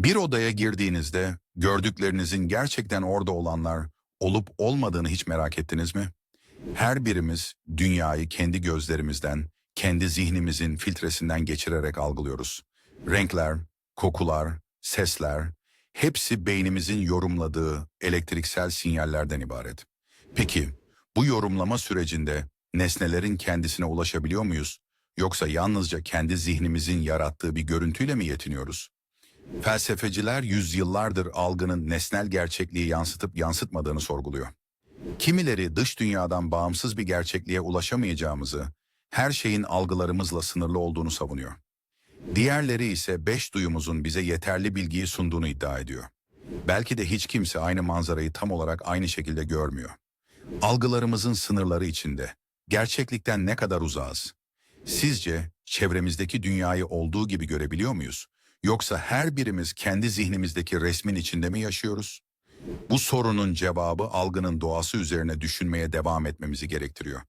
Bir odaya girdiğinizde gördüklerinizin gerçekten orada olanlar olup olmadığını hiç merak ettiniz mi? Her birimiz dünyayı kendi gözlerimizden, kendi zihnimizin filtresinden geçirerek algılıyoruz. Renkler, kokular, sesler, hepsi beynimizin yorumladığı elektriksel sinyallerden ibaret. Peki, bu yorumlama sürecinde nesnelerin kendisine ulaşabiliyor muyuz? Yoksa yalnızca kendi zihnimizin yarattığı bir görüntüyle mi yetiniyoruz? Felsefeciler yüzyıllardır algının nesnel gerçekliği yansıtıp yansıtmadığını sorguluyor. Kimileri dış dünyadan bağımsız bir gerçekliğe ulaşamayacağımızı, her şeyin algılarımızla sınırlı olduğunu savunuyor. Diğerleri ise beş duyumuzun bize yeterli bilgiyi sunduğunu iddia ediyor. Belki de hiç kimse aynı manzarayı tam olarak aynı şekilde görmüyor. Algılarımızın sınırları içinde gerçeklikten ne kadar uzağız? Sizce çevremizdeki dünyayı olduğu gibi görebiliyor muyuz? Yoksa her birimiz kendi zihnimizdeki resmin içinde mi yaşıyoruz? Bu sorunun cevabı algının doğası üzerine düşünmeye devam etmemizi gerektiriyor.